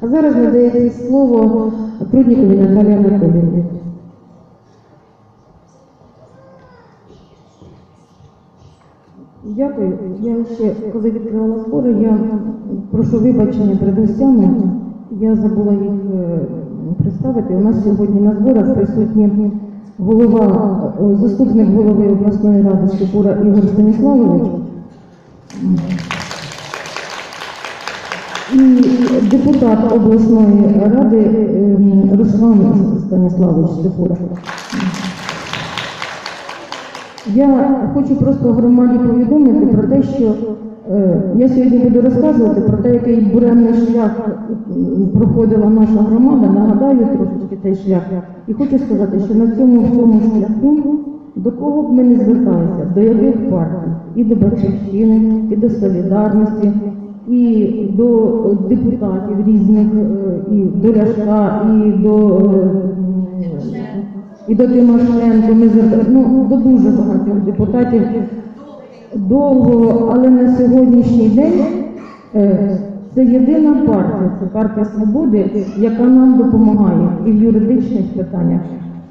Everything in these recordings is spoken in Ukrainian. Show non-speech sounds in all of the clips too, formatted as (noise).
А зараз надається слово Пруднікові Наталії Анатоліївні. Дякую. Я ще коли відкривала збори, я прошу вибачення перед гостями. Я забула їх е, представити. У нас сьогодні на зборах присутні голова, е, заступник голови обласної ради Степура Ігор Станіславович. І депутат обласної ради ем, Руслан Станіславович Степура. Я хочу просто громаді повідомити про те, що е, я сьогодні буду розказувати про те, який буремний шлях проходила наша громада. Нагадаю трошечки цей шлях. І хочу сказати, що на цьому всьому шляху до кого б ми не зверталися, до яких партій, і до Батьківщини, і до Солідарності, і до депутатів різних, е, і до Ляшка, і до е, і до Тимошенко, ми ну, до дуже багатьох депутатів довго, але на сьогоднішній день е, це єдина партія, це партія свободи, яка нам допомагає і в юридичних питаннях,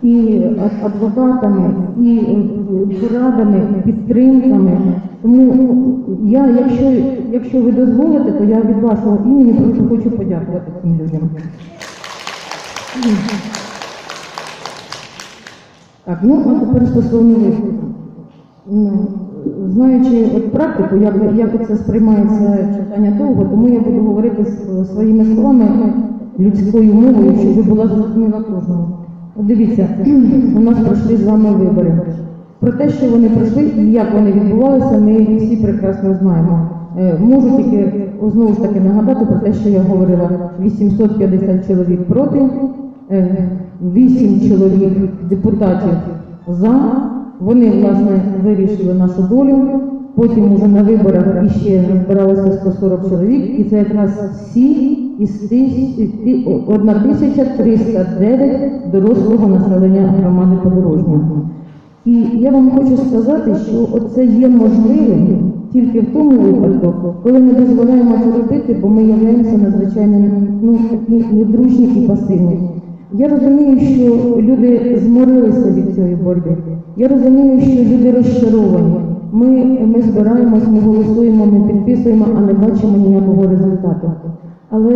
і адвокатами, і порадами, підтримками. Тому я, якщо, якщо ви дозволите, то я від вашого імені просто хочу подякувати цим людям. Так, ну а тепер стосовно виступу. Ну, Знаючи от практику, як, як це сприймається читання довго, тому я буду говорити своїми словами людською мовою, щоб була зрозуміла кожному. Дивіться, (clears throat) у нас пройшли з вами вибори. Про те, що вони пройшли і як вони відбувалися, ми всі прекрасно знаємо. Е, Можу тільки знову ж таки нагадати про те, що я говорила: 850 чоловік проти, 8 чоловік депутатів за. Вони, власне, вирішили нашу долю. Потім уже на виборах іще збиралося 140 чоловік, і це якраз всі із тис- із ті- о, 1309 дорослого населення громади Подорожнього. І я вам хочу сказати, що це є можливим тільки в тому випадку, коли ми дозволяємо це робити, бо ми являємося надзвичайно ну, недружні і пасивні. Я розумію, що люди зморилися від цієї боротьби. Я розумію, що люди розчаровані. Ми, ми збираємось, ми голосуємо, ми підписуємо, а не бачимо ніякого результату. Але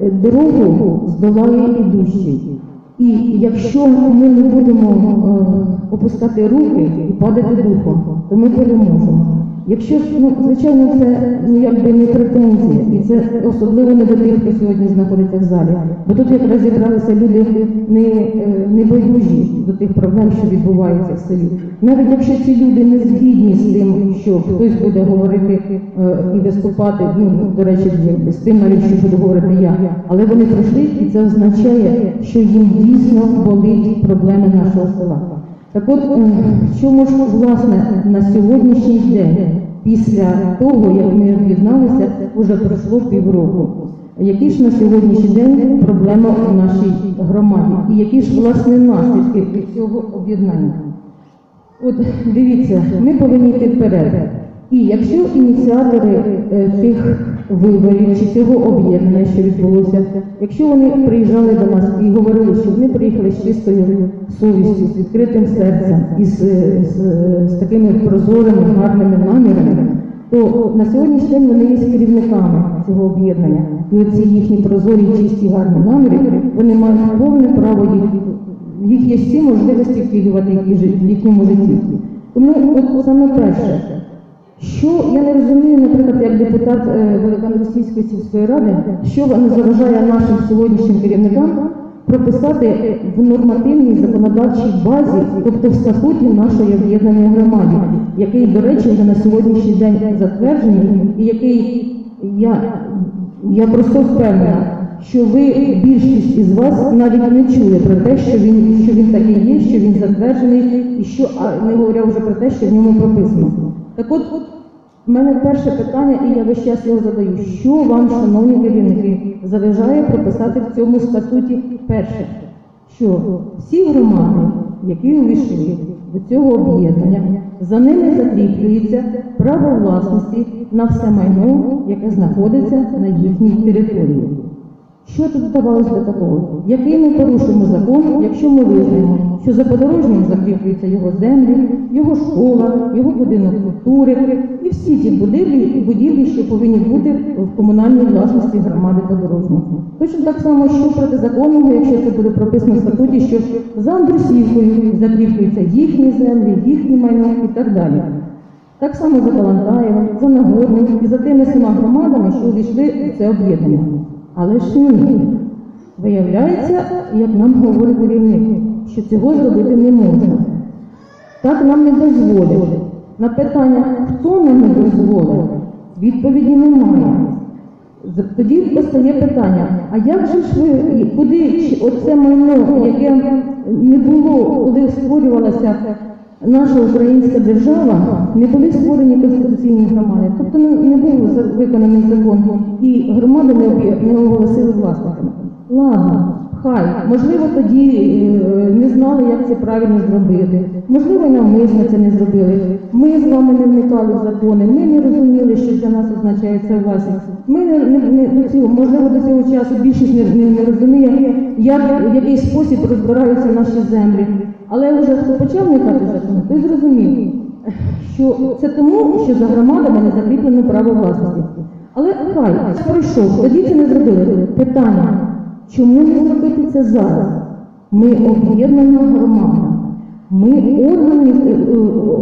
е, дорогу здолає ідущий. І якщо ми не будемо е, опускати руки і падати духом, то ми переможемо. Якщо ну, звичайно це ну, не претензія, і це особливо не до тих, хто сьогодні знаходиться в залі. Бо тут якраз зібралися люди не, е, не байдужі до тих проблем, що відбуваються в селі. Навіть якщо ці люди не згідні з тим, що хтось буде говорити е, і виступати, ну до речі, з тим навіть що буду говорити я, але вони пройшли, і це означає, що їм дійсно болить проблеми нашого села. Так от, е, чому ж власне на сьогоднішній день, після того, як ми об'єдналися, вже пройшло півроку. Які ж на сьогоднішній день проблеми в нашій громаді? І які ж власне наслідки від цього об'єднання? От дивіться, ми повинні йти вперед. І якщо ініціатори е, тих виборів чи цього об'єднання, що відбулося, якщо вони приїжджали до нас і говорили, що вони приїхали з чистою совістю, з відкритим серцем і з, з, з такими прозорими, гарними намірами, то на сьогоднішній день вони є керівниками цього об'єднання. І оці їхні прозорі, чисті, гарні наміри, вони мають повне право їх їх є всі можливості втілювати в їхньому житті. Тому от саме перше, що я не розумію, наприклад, як депутат е, Великоросійської сільської ради, що не заважає нашим сьогоднішнім керівникам прописати в нормативній законодавчій базі, тобто в статуті нашої об'єднаної громади, який, до речі, вже на сьогоднішній день затверджений, і який я, я просто впевнена, що ви більшість із вас навіть не чули про те, що він що він такий є, що він затверджений, і що а не говоря вже про те, що в ньому прописано. Так от, в мене перше питання, і я весь час його задаю: що вам, шановні керівники, заважає прописати в цьому статуті перше, що всі громади, які увійшли до цього об'єднання, за ними закріплюється право власності на все майно, яке знаходиться на їхній території. Що тут здавалося до такого? Який ми порушимо закон, якщо ми визнаємо, що за подорожнім закріплюються його землі, його школа, його будинок культури і всі ті будівлі будівлі, що повинні бути в комунальній власності громади подорожнього. Точно так само, що протизаконного, якщо це буде прописано в статуті, що за Андрусівкою закріплюються їхні землі, їхні майно і так далі. Так само за Калантаєвим, за Нагорним і за тими всіма громадами, що увійшли в це об'єднання. Але ж ні. Виявляється, як нам говорить керівник, що цього зробити не можна. Так нам не дозволять. На питання, хто нам не дозволив, відповіді немає. Тоді постає питання, а як же ж ви, куди оце майно, яке не було, коли створювалася наша українська держава, не були створені конституційні громади, тобто не, не був виконаний закон, і громади не оголосили власниками. Ладно, хай, можливо, тоді е, не знали, як це правильно зробити. Можливо, навмисно це не зробили. Ми з вами не вникали в закони, ми не розуміли, що для нас означає це власність. Ми не, не, не цього, можливо, до цього часу більшість не, не, розуміє, як в який спосіб розбираються наші землі. Але вже хто почав вникати закон, той зрозумів, що це тому, що за громадами не закріплено право власності. Але хай пройшов, тоді це не зробили. Питання. Чому зробити це зараз? Ми об'єднана громада. Ми органи, е, е,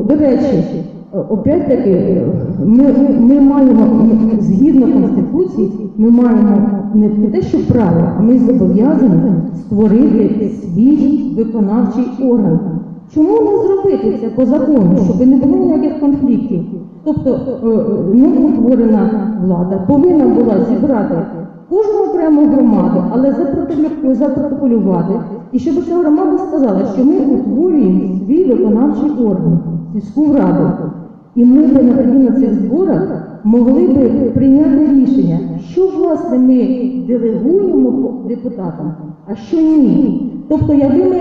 до речі, е, опять-таки, е, ми, ми маємо, згідно Конституції, ми маємо не те, що право, ми зобов'язані створити свій виконавчий орган. Чому не зробити це по закону, щоб не було ніяких конфліктів? Тобто новоутворена влада повинна була зібрати кожну окрему громаду, але запротоколю- запротоколювати, і щоб ця громада сказала, що ми утворюємо свій виконавчий орган, сільську раду. І ми би на цих зборах могли би прийняти рішення, що власне ми делегуємо депутатам, а що ні. Тобто, якби ми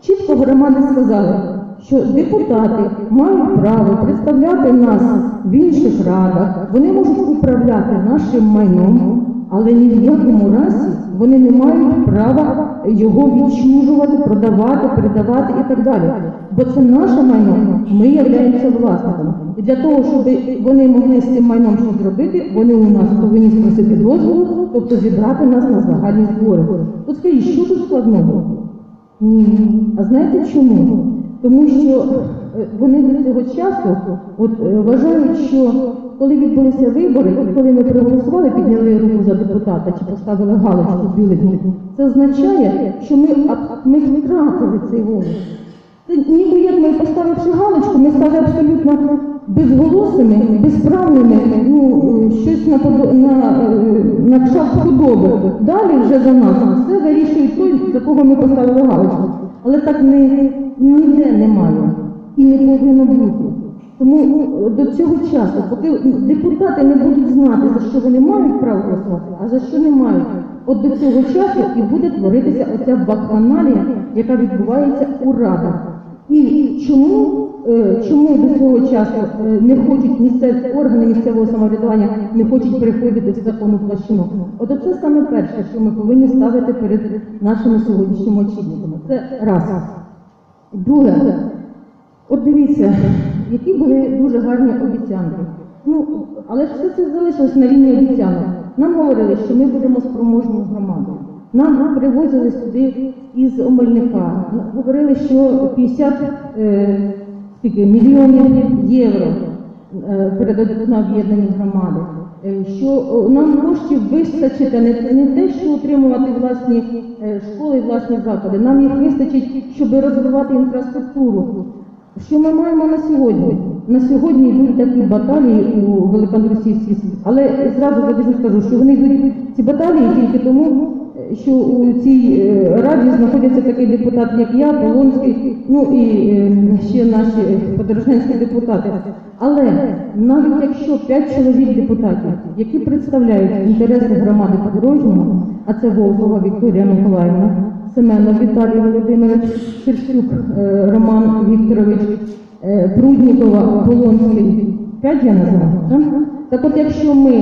чітко громади сказали, що депутати мають право представляти нас в інших радах, вони можуть управляти нашим майном, але ні в якому разі вони не мають права його відчужувати, продавати, передавати і так далі. Бо це наше майно, ми являємося власниками. І для того, щоб вони могли з цим майном щось зробити, вони у нас повинні спросити дозволу, тобто зібрати нас на загальні збори. От скажіть, що тут складного? Ні. А знаєте чому? Тому що е, вони до цього часу от, е, вважають, що коли відбулися вибори, коли ми проголосували, підняли руку за депутата чи поставили галочку бюлетні, це означає, що ми, ми втратили цей голос. Ніби як ми поставивши галочку, ми стали абсолютно безголосими, безправними, ну, щось на, на, е, на кшалт худоби. Далі вже за нас все вирішує той, за кого ми поставили галочку. Але так не, ніде немає і не повинно бути. Тому ну, до цього часу, поки депутати не будуть знати, за що вони мають право голосувати, а за що не мають, от до цього часу і буде творитися оця вакханалія, яка відбувається у радах. І чому, е, чому до цього часу е, не хочуть місцеві органи місцевого самоврядування не хочуть переходити в законну площину? От це саме перше, що ми повинні ставити перед нашими сьогоднішніми очільниками. Це раз. Друге, от дивіться, які були дуже гарні обіцянки. Ну, але все це залишилось на рівні обіцянок. Нам говорили, що ми будемо спроможною громадою. Нам привозили сюди із Омельника. Говорили, що 50 е, скільки, мільйонів євро е, передадуть на об'єднані громади. Е, Що нам коштів вистачить а не, не те, що утримувати власні е, школи і власні заклади. Нам їх вистачить, щоб розвивати інфраструктуру. Що ми маємо на сьогодні? На сьогодні йдуть такі баталії у Великоандрусівській світі. Але зразу я скажу, що вони йдуть ці баталії тільки тому, е, що у цій е, раді знаходяться такий депутат, як я, Полонський, ну і е, ще наші подорожнянські депутати. Але навіть якщо п'ять чоловік депутатів, які представляють інтереси громади подорожнього, а це Волкова Вікторія Миколаївна, Семенов Віталій Володимирович, Шерстюк е, Роман Вікторович, Пруднікова, Полонський. П'ять я назвала, так? Так от якщо ми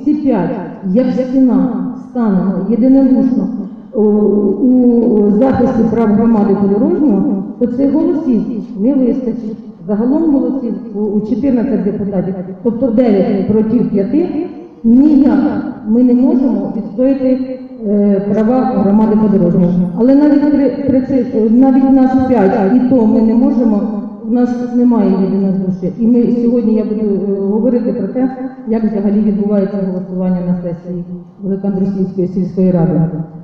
всі п'ять, як стіна, станемо єдинодушно у, у захисті прав громади подорожнього, то цих голосів не вистачить. Загалом голосів у- у 14 депутатів, тобто 9 проти 5, ніяк ми не можемо відстояти е, права громади подорожнього. Але навіть при, при навіть нас 5, і то ми не можемо у нас немає єдинодуші. І ми сьогодні я буду е, говорити про те, як взагалі відбувається голосування на сесії Великоандрусівської сільської ради.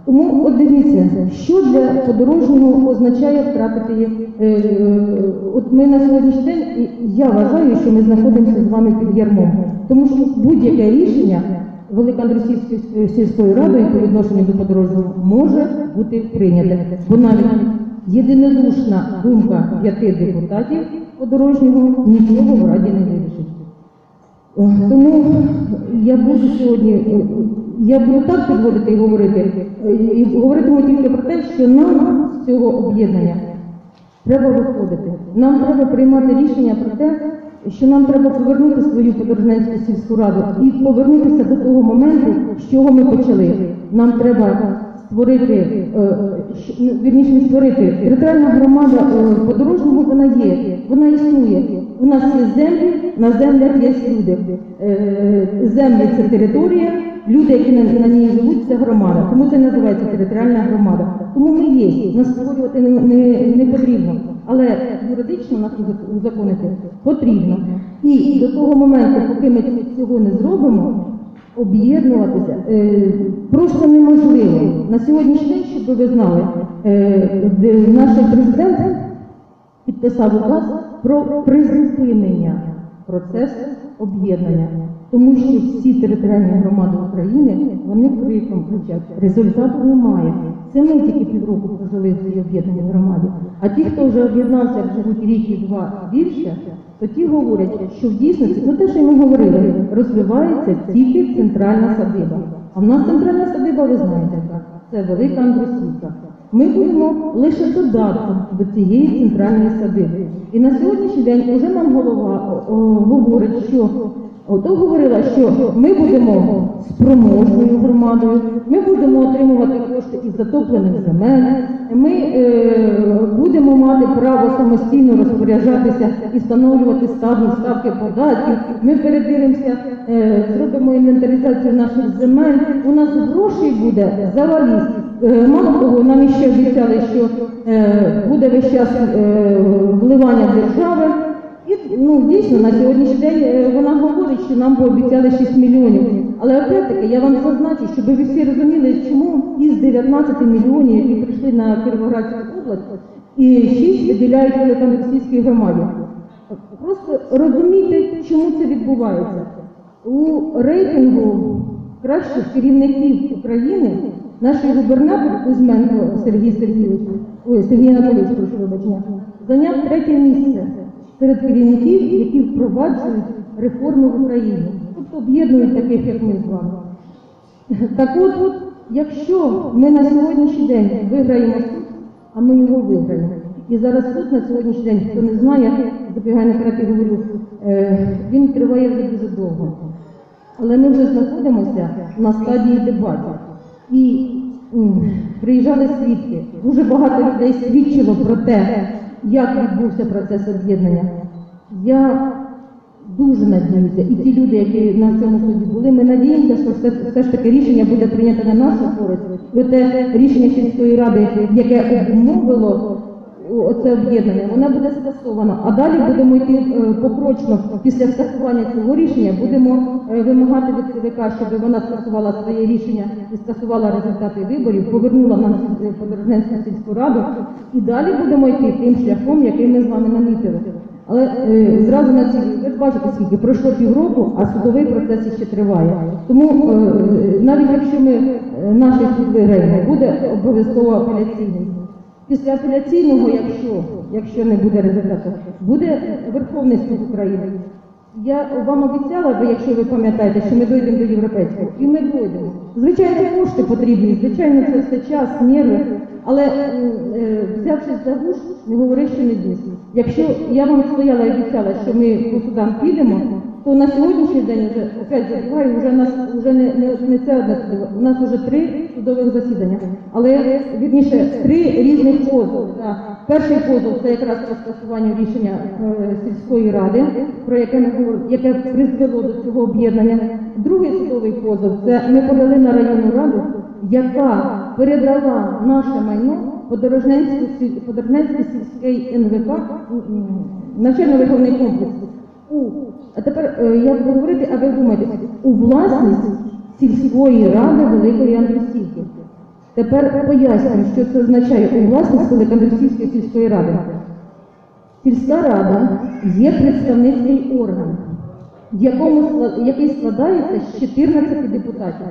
Тому от дивіться, що для подорожнього означає втратити. е, е, От ми на сьогоднішній день, і я вважаю, що ми знаходимося з вами під ярмом, тому що будь-яке рішення Великоандрусівської сільської ради по відношенню до подорожнього може бути прийняте, бо навіть єдинодушна думка п'яти депутатів подорожнього нічого в раді не вирішить. Тому я буду сьогодні, е, я буду так підводити і говорити, е, і говоритиму тільки про те, що нам з цього об'єднання треба виходити. Нам треба приймати рішення про те, що нам треба повернути свою подорожненську сільську раду і повернутися до того моменту, з чого ми почали. Нам треба створити, е, ну, вірніше не створити. Територіальна громада е, подорожнього вона є, вона існує. У нас є землі, на землях є люди. Е, Землі це територія, люди, які на, ній живуть, це громада. Тому це називається територіальна громада. Тому ми є, нас створювати не, не, не потрібно. Але юридично нас узак- узаконити потрібно. І до того моменту, поки ми цього не зробимо, об'єднуватися е, просто неможливо. На сьогоднішній день, щоб ви знали, е, наш президент підписав указ про призупинення процесу об'єднання, тому що всі територіальні громади України вони криком кричать, результату немає. Це ми тільки півроку прожили в цій об'єднаній громаді. А ті, хто вже об'єднався, живуть рік і два більше, то ті говорять, що в дійсності, ну те, що ми говорили, розвивається тільки центральна садиба. А в нас центральна садиба, ви знаєте, це велика Андрусівка. Ми будемо лише додатком до цієї центральної садиби. І на сьогоднішній день вже нам голова о, о, говорить, що ото говорила, що ми будемо спроможною громадою, ми будемо отримувати кошти із затоплених земель, ми е, будемо мати право самостійно розпоряджатися і встановлювати ставні ставки податків. Ми передивимося, е, зробимо інвентаризацію наших земель. У нас грошей буде заваліз. Е, Мало того, нам ще обіцяли, що е, буде весь час е, вливання держави. Ну дійсно на сьогоднішній день е, вона говорить, що нам пообіцяли 6 мільйонів. Але опять-таки я вам зазначу, щоб ви всі розуміли, чому із 19 мільйонів, які прийшли на Кіровоградську область, і 6 виділяють Великомерсійській громаді. Просто розумійте, чому це відбувається. У рейтингу кращих керівників України наш губернатор Кузьменко Сергій Сергійович, ой, Сергій Анатолійович, прошу вибачення, зайняв третє місце серед керівників, які впроваджують реформи в Україні, тобто об'єднують таких, як ми з вами. Так от, якщо ми на сьогоднішній день виграємо суд, а ми його виграємо. І зараз суд на сьогоднішній день, хто не знає, забігає наперед і говорю, е, він триває вже дуже довго. Але ми вже знаходимося на стадії дебатів. І приїжджали свідки. Дуже багато людей свідчило про те, як відбувся процес об'єднання. Я дуже надіюся, і ті люди, які на цьому суді були, ми надіємося, що все, все ж таки рішення буде прийнято на нашу користь. І те рішення сільської ради, яке обмовило оце об'єднання, воно буде скасовано. А далі будемо йти е, покрочно після скасування цього рішення, будемо е, вимагати від ЦВК, щоб вона скасувала своє рішення і скасувала результати виборів, повернула нам е, Подорожненську сільську раду, і далі будемо йти тим шляхом, який ми з вами намітили. Але е, зразу на цій ви бачите, скільки пройшло півроку, а судовий процес ще триває. Тому е, навіть якщо ми е, наш суд виграємо, буде обов'язково апеляційний. Після апеляційного, якщо, якщо не буде результату, буде Верховний суд України. Я вам обіцяла, бо якщо ви пам'ятаєте, що ми дійдемо до європейського, і ми дійдемо. Звичайно, кошти потрібні, звичайно, це все час, нерви. Але е, взявшись за гуш, не говори, що не дійсно. Якщо я вам стояла і обіцяла, що ми по судам підемо, то на сьогоднішній день вже опять забігаю, вже нас вже не, не, не це одне судове. У нас вже три судових засідання, але вірніше три різних позови. Перший позов це якраз по скасуванню рішення е, сільської ради, про яке ми говоримо, яке призвело до цього об'єднання. Другий судовий позов це ми подали на районну раду, яка передала наше майно Подорожненську сіль- сільський НВК навчально-виховний комплекс. А тепер е, я буду говорити, а ви думаєте, у власність сільської ради Великої Андрусівки. Тепер пояснюю, що це означає у власність Великоандрусівської сільської ради. Сільська рада є представницький орган, якому, який складається з 14 депутатів.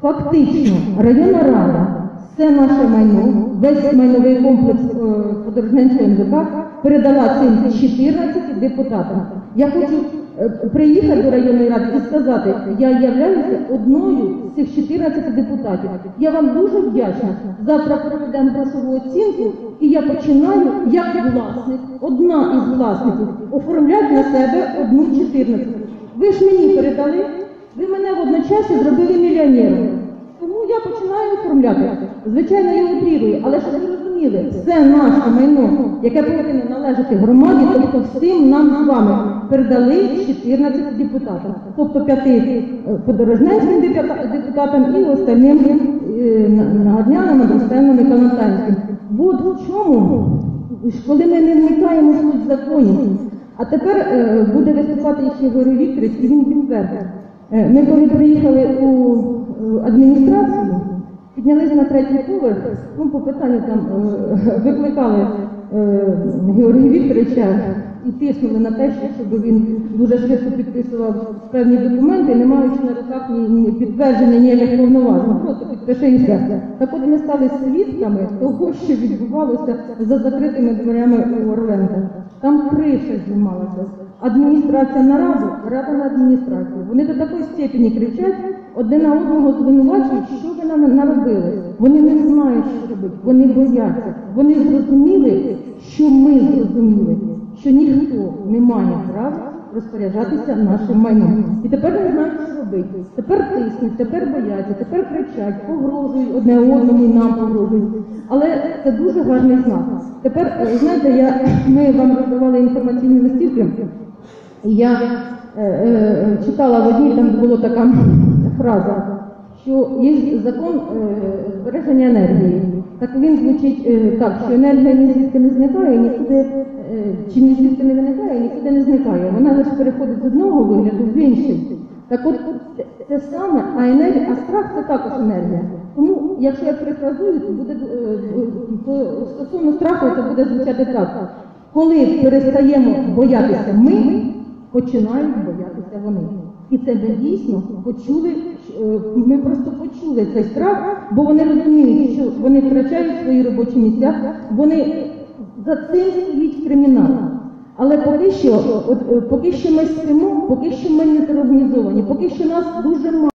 Фактично, районна рада все наше майно, весь майновий комплекс е, Подорожненського НВК передала цим 14 депутатам. Я хочу е, приїхати до районної ради і сказати, я являюся одною з цих 14 депутатів. Я вам дуже вдячна. Завтра проведемо грошову оцінку, і я починаю як власник, одна із власників, оформляти на себе одну 14. Ви ж мені передали, ви мене водночас зробили мільйонером. Тому я починаю оформляти. Звичайно, я утрірую, але щоб ви розуміли, все наше майно, яке повинно належати громаді, тобто всім нам з вами передали 14 депутатам, тобто п'яти е, подорожненським депутатам і остальним е, на- нагадняним, Андрустенним і Калантанським. От в чому, коли ми не вникаємо в суть законів. А тепер е, буде виступати ще Григорій Вікторович, і він підтвердить. Е, Ми коли приїхали у адміністрацію, піднялися на третій поверх, ну по питанню там е, викликали е, Георгія Вікторовича і тиснули на те, щоб він дуже швидко підписував певні документи, не маючи на руках ні, підтвердження ніяких повноважень. Просто підпиши і все. Так от ми стали свідками того, що відбувалося за закритими дверями у Орленка. Там криша знімалася. Адміністрація на рада на адміністрацію. Вони до такої степені кричать, одне на одного звинувачують, що ви нам наробили. Вони не знають, що робити, вони бояться. Вони зрозуміли, що ми зрозуміли, що ніхто не має права розпоряджатися нашим майном. І тепер не знають, що робити. Тепер тиснуть, тепер бояться, тепер кричать, погрожують одне одному і нам погрожують. Але це дуже гарний знак. Тепер, е, знаєте, я, ми вам роздавали інформаційні листівки. І Я е, е, читала в одній, там була така фраза, що є закон е, збереження енергії. Так він звучить е, так, що енергія ні звідки не зникає, нікуди, е, чи ні звідки не виникає, нікуди не зникає. Вона лише переходить з одного вигляду в інший. Так от це саме, а енергія, а страх це також енергія. Тому, якщо я перефразую, то буде стосовно страху, це буде звучати так. Коли перестаємо боятися ми, починають боятися вони. І це дійсно почули, ми просто почули цей страх, бо вони розуміють, що вони втрачають свої робочі місця, вони за цим стоїть кримінал. Але поки що, от, е, поки що ми спимо, поки що ми не зорганізовані, поки що нас дуже мало.